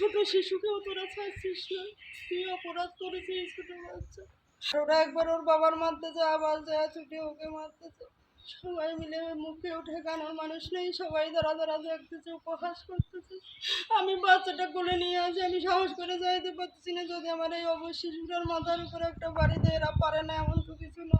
ছোট শিশুকেও তোরা ছাড়ছিস না। তুই অপরাধ করেছিস ছোট বাচ্চা। ওরা একবার ওর বাবার মারতেছে আবার যায়, ছুটে ওকে মারতেছে সবাই মিলে মুখে উঠে গানোর মানুষ নেই, সবাই ধরা ধরা দেখতেছে উপহাস করতেছে। আমি বাচ্চাটা কোলে নিয়ে আসি, আমি সাহস করে যাইতে পারতেছি না। যদি আমার এই অবশ শিশুটার মাথার উপর একটা বাড়িতে এরা পারে না এমন তো কিছু না।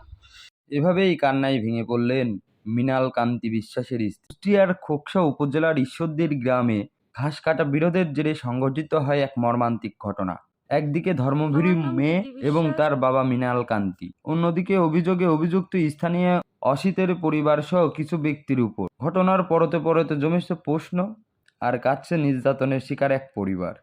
এভাবেই কান্নায় ভেঙে পড়লেন মৃণাল কান্তি বিশ্বাসের স্ত্রী। কুষ্টিয়ার খোকসা উপজেলার ঈশ্বরদীর গ্রামে ঘাস কাটা বিরোধের জেরে সংঘটিত হয় এক মর্মান্তিক ঘটনা। একদিকে ধর্মভীরু মেয়ে এবং তার বাবা মৃণাল কান্তি। অন্যদিকে অভিযোগে অভিযুক্ত স্থানীয় অসিতের পরিবার সহ কিছু ব্যক্তির উপর। ঘটনার পরতে পরতে জমেছে প্রশ্ন আর কাছে নির্যাতনের শিকার এক পরিবার।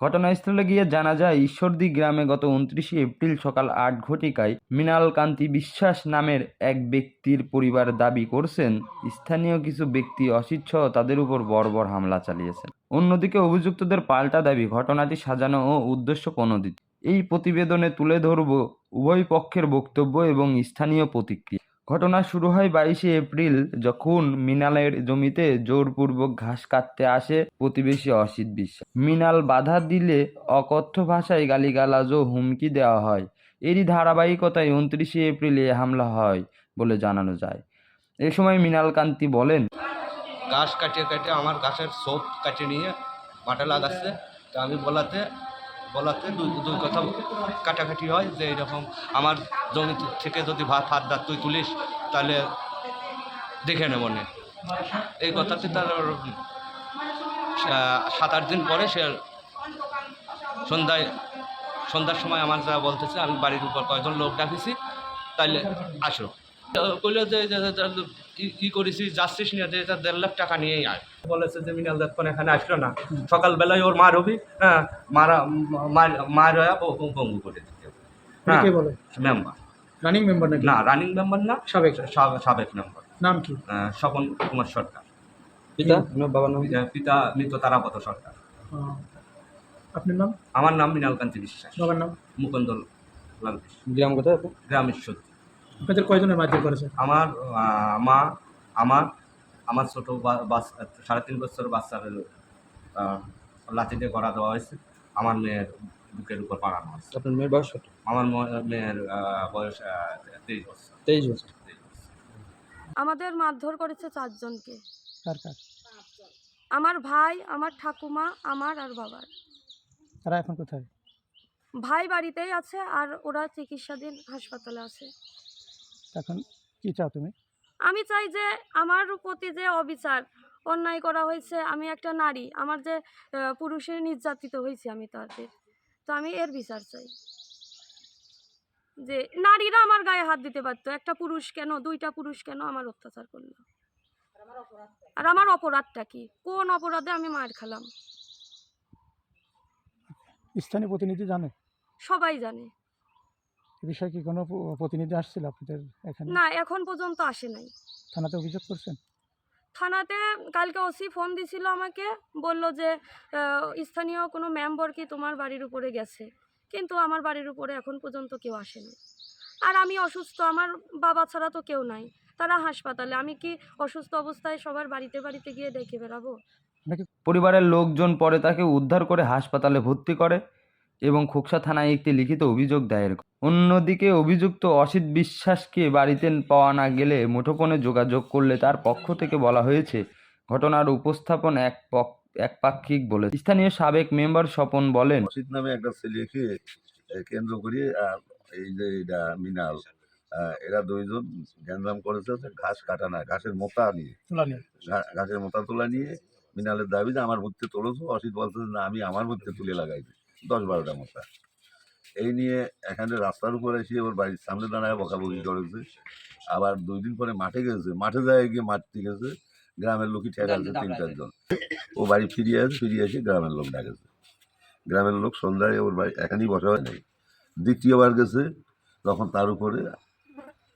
ঘটনাস্থলে গিয়ে জানা যায়, ঈশ্বরদী গ্রামে গত উনত্রিশে এপ্রিল সকাল আট ঘটিকায় মৃণাল কান্তি বিশ্বাস নামের এক ব্যক্তির পরিবার দাবি করছেন, স্থানীয় কিছু ব্যক্তি সহ তাদের উপর বর্বর হামলা চালিয়েছেন। অন্যদিকে অভিযুক্তদের পাল্টা দাবি, ঘটনাটি সাজানো ও উদ্দেশ্য প্রণোদিত। এই প্রতিবেদনে তুলে ধরব উভয় পক্ষের বক্তব্য এবং স্থানীয় প্রতিক্রিয়া। ঘটনা শুরু হয় বাইশে এপ্রিল, যখন মিনালের জমিতে জোরপূর্বক ঘাস কাটতে আসে প্রতিবেশী অসিত বিশ্বাস। মিনাল বাধা দিলে অকথ্য ভাষায় গালিগালাজ ও হুমকি দেওয়া হয়। এরই ধারাবাহিকতায় উনত্রিশে এপ্রিল এ হামলা হয় বলে জানানো যায়। এ সময় মৃণাল কান্তি বলেন, ঘাস কাটিয়ে কাটিয়ে আমার ঘাসের সোপ কাটিয়ে নিয়ে মাঠে লাগাচ্ছে। তা আমি বলাতে বলাতে দুই কথা কাটাকাটি হয় যে এরকম আমার জমি থেকে যদি ভাত হাত দাঁত তুই তুলিস, তাহলে দেখে নেব নে এই কথাতে তার সাত আট দিন পরে সে সন্ধ্যায়, সন্ধ্যার সময় আমার যা বলতেছে, আমি বাড়ির উপর কয়েকজন লোক ডাকিছি, তাইলে আসো। কইলো যে যে- যে- যাচ্ছিস দেড় লাখ টাকা নিয়েই আয়। বলেছে যে মিনাল দত্তন এখানে আসলো না। সকালবেলায় ওর মার হবি হ্যাঁ মারা মার মার করে দিতে হ্যাঁ মেম্বার। রানিং মেম্বার নাকি? না রানিং মেম্বার না সাবেক। মেম্বার। নাম কি? স্বপন কুমার সরকার। পিতা? বাবার নাম? পিতা- পিতা মৃত তারাপত সরকার। আপনার নাম? আমার নাম মৃণাল কান্তি বিশ্বাস। বাবার নাম? মুকুন্দ লাল গ্রাম কোথায় গ্রাম ঈশ্বরদী আপনাদের কয়জনের মারধর করেছে? আমার মা আমার আমার ছোটো বাচ্চা সাড়ে তিন বছর বাচ্চার আহ, লাঠি দিয়ে করা দেওয়া হয়েছে। আমার মেয়ের বুকের উপর পাড়ানো হয়েছে। আপনার মেয়ের বয়স কত? আমার মেয়ের বয়স তেইশ বছর। তেইশ বছর। তেইশ বছর। আমাদের মারধর করেছে চারজনকে কার কার? আমার ভাই আমার ঠাকুমা আমার আর বাবার। তারা এখন কোথায়? ভাই বাড়িতেই আছে আর ওরা চিকিৎসাধীন হাসপাতালে আছে। এখন কি চাও তুমি? আমি চাই যে আমার প্রতি যে অবিচার অন্যায় করা হয়েছে আমি একটা নারী আমার যে পুরুষের নির্যাতিত হয়েছে আমি তাদের তো আমি এর বিচার চাই। যে নারীরা আমার গায়ে হাত দিতে পারতো একটা পুরুষ কেন দুইটা পুরুষ কেন আমার অত্যাচার করল? আর আমার অপরাধটা কি? কোন অপরাধে আমি মার খেলাম? স্থানীয় প্রতিনিধি জানে? সবাই জানে। এ বিষয়ে কি কোনো প্রতিনিধি আসছিল আপনাদের এখানে? না এখন পর্যন্ত আসে নাই। থানাতে অভিযোগ করছেন? থানাতে কালকে ওসি ফোন দিছিল আমাকে বলল যে স্থানীয় কোনো মেম্বার কি তোমার বাড়ির উপরে গেছে? কিন্তু আমার বাড়ির উপরে এখন পর্যন্ত কেউ আসেনি আর আমি অসুস্থ আমার বাবা ছাড়া তো কেউ নাই। তারা হাসপাতালে আমি কি অসুস্থ অবস্থায় সবার বাড়িতে বাড়িতে গিয়ে দেখে বেড়াবো? নাকি পরিবারের লোকজন পরে তাকে উদ্ধার করে হাসপাতালে ভর্তি করে এবং খোকসা থানায় একটি লিখিত অভিযোগ দায়ের করে অন্যদিকে অভিযুক্ত অসিত বিশ্বাসকে বাড়িতে পাওয়া না গেলে মুঠোফোনে যোগাযোগ করলে তার পক্ষ থেকে বলা হয়েছে ঘটনার উপস্থাপন এক পক- একপাক্ষিক বলে। স্থানীয় সাবেক মেম্বার স্বপন বলেন অসিত নামে একটা ছেলেকে কেন্দ্র করে আহ, এই যে এটা মিনাল এরা দুইজন গ্যাঞ্জাম করেছে হচ্ছে ঘাস কাটা না ঘাসের মোতা নিয়ে। ঘাসের মোতা তোলা নিয়ে মিনালের দাবি যে আমার ভূতে তোলেছো। অসিত বলছে না আমি আমার ভূতে তুলে লাগাইছি দশ বারোটা মোতা। এই নিয়ে এখানে রাস্তার উপরে এসে ওর বাড়ির সামনে দাঁড়ায় বকাবকি করেছে। আবার দুই দিন পরে মাঠে গেছে। মাঠে যায় গিয়ে মারতে গেছে গ্রামের লোকই ঠেকাচ্ছে তিন চারজন। ও বাড়ি ফিরিয়ে আসে ফিরিয়ে এসে গ্রামের লোক ডাকেছে গ্রামের লোক সন্ধ্যায় ওর বাড়ি এখানেই বসা হয় নাই। দ্বিতীয়বার গেছে তখন তার উপরে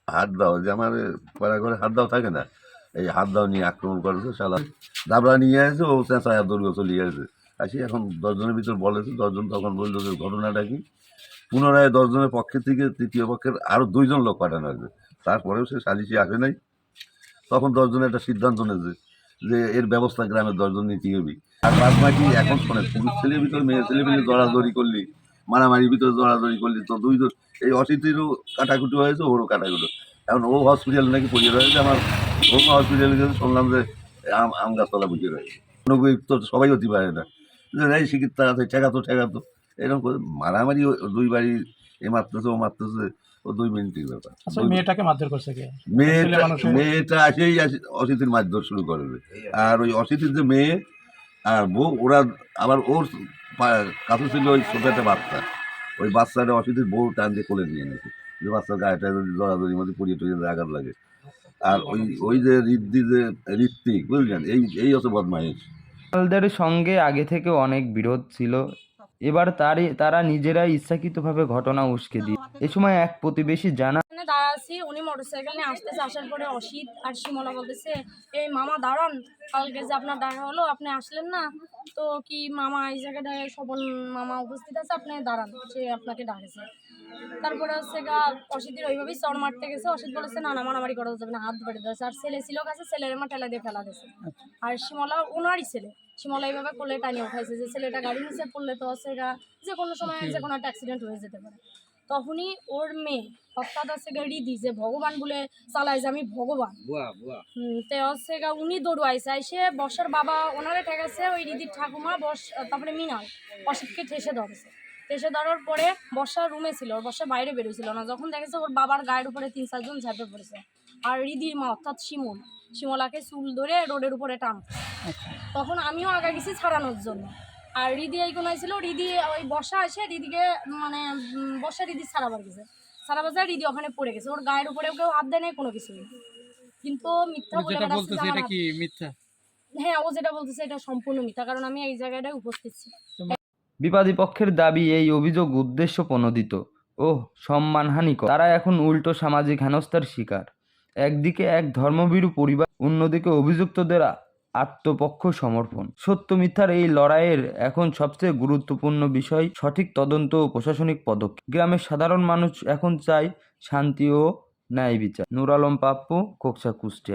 হাত দাও যে আমার পাড়া করে হাত দাও থাকে না? এই হাত দাও নিয়ে আক্রমণ করেছে শালা। দাবড়া নিয়ে আসে ও চেঁচায় দুর্গ চলিয়ে আসে। আসি এখন দশজনের ভিতর বলেছে দশজন তখন বলল যে ঘটনাটা কি? পুনরায় দশজনের পক্ষে থেকে তৃতীয় পক্ষের আরও দুইজন লোক পাঠানো হয়েছে। তারপরেও সে সালিশি আসে নাই। তখন দশজনের একটা সিদ্ধান্ত নিয়েছে যে এর ব্যবস্থা গ্রামের দশজন নীতি হবে। আর বাদ বাকি এখন শোনে, পুরুষ ছেলের ভিতর মেয়ে ছেলে ভিতরে দৌড়াদৌড়ি করলি, মারামারির ভিতরে দৌড়াদৌড়ি করলি তো দুই জন- এই অশীতিরও কাটাকুটি হয়েছে, ওরও কাটাকুটি। এখন ও হসপিটাল নাকি পড়িয়ে রয়েছে, আমার অন্য হসপিটালে গেছে শুনলাম যে আম আম গাছতলা বুঝিয়ে রয়েছে। তো সবাই হতে পারে না এই শিক্ষিত আছে ঠেকাতো ঠেকাতো। এরকম করে মারামারি দুই বাড়ি এ মারতেছে ও মারতেছে ও দুই মিনিটের ব্যাপার। আচ্ছা মেয়েটাকে মারধর করছে কে? মেয়েটা মেয়েটা আসেই আসে- অশীতির মারধর শুরু করবে আর ওই অশীতির যে মেয়ে আর বউ ওরা আবার ওর কাছে ছিল ওই ছোট একটা বাচ্চা। ওই বাচ্চাটা অশীতির বউ টান দিয়ে কোলে নিয়ে নিয়েছে যে বাচ্চার গায়েটা যদি জড়াজড়ির মধ্যে পড়িয়ে টড়িয়ে আঘাত লাগে। আর ওই ওই যে ঋদ্ধি যে ঋত্বিক বুঝলেন? এই এই হচ্ছে বদমাইশ। সঙ্গে আগে থেকে অনেক বিরোধ ছিল। এবার তারই তারা নিজেরাই ইচ্ছাকৃতভাবে ঘটনা উস্কে দিয়ে। এ সময় এক প্রতিবেশী জানা দাঁড়া আছি উনি মোটরসাইকেল নিয়ে আসতেছে আসার পরে অসিত আর শিমলা বলতেছে এই মামা দাঁড়ান কালকে যে আপনার দেখা হলো আপনি আসলেন না? তো কি মামা এই জায়গাটায় সবল মামা উপস্থিত আছে? আপনি দাঁড়ান সে আপনাকে ডাকেছে। তারপরে হচ্ছে গা অসিতের ওইভাবেই চড় মারতে গেছে। অসিত বলেছে না না মারামারি করা যাবে না হাত ধরে দিয়েছে আর ছেলে ছিল কাছে ছেলের মা ঠেলা দিয়ে ফেলা দিয়েছে। আর শিমলা ওনারই ছেলে। শিমলা এইভাবে কোলে টানিয়ে উঠাইছে যে ছেলেটা গাড়ি নিচে পড়লে তো হচ্ছে গা যে কোনো সময় যে কোনো একটা অ্যাক্সিডেন্ট হয়ে যেতে পারে। তখনই ওর মেয়ে অর্থাৎ আছে গাড়ি দি যে ভগবান বলে চালায় যে আমি ভগবান। তে হচ্ছে গা উনি দৌড়াইছে আইসে বর্ষার বাবা ওনারে ঠেকাছে ওই রিদির ঠাকুমা বস তারপরে মিনাল অসিতকে ঠেসে ধরেছে। ঠেসে ধরার পরে বর্ষার রুমে ছিল ওর বর্ষা বাইরে বেরোছিল না। যখন দেখেছে ওর বাবার গায়ের উপরে তিন চারজন ঝাঁপে পড়েছে। আর রিদির মা অর্থাৎ শিমুল। শিমলাকে চুল ধরে রোডের উপরে টান। তখন আমিও আগা গেছি ছাড়ানোর জন্য। আর রিদি এই কোনায় ছিল রিদি ওই বর্ষা এসে রিদিকে মানে বর্ষা রিদি ছাড়াবার গেছে। ছাড়াবার যায় রিদি ওখানে পড়ে গেছে। ওর গায়ের উপরে কেউ হাত দেয় নাই কোনো কিছু কিন্তু মিথ্যা বলে যেটা বলতেছে যে এটা কি মিথ্যা? হ্যাঁ ও যেটা বলতেছে এটা সম্পূর্ণ মিথ্যা কারণ আমি এই জায়গাটায় উপস্থিত ছিলাম বিবাদী পক্ষের দাবি এই অভিযোগ উদ্দেশ্য প্রণোদিত ও সম্মানহানিকর। তারা এখন উল্টো সামাজিক হেনস্থার শিকার। একদিকে এক ধর্মভীরু পরিবার, অন্যদিকে অভিযুক্তদের আত্মপক্ষ সমর্পণ। সত্য মিথ্যার এই লড়াইয়ের এখন সবচেয়ে গুরুত্বপূর্ণ বিষয় সঠিক তদন্ত ও প্রশাসনিক পদক্ষেপ। গ্রামের সাধারণ মানুষ এখন চায় শান্তি ও ন্যায় বিচার। নুর আলম পাপ্পু, কোকসা কুষ্টিয়া।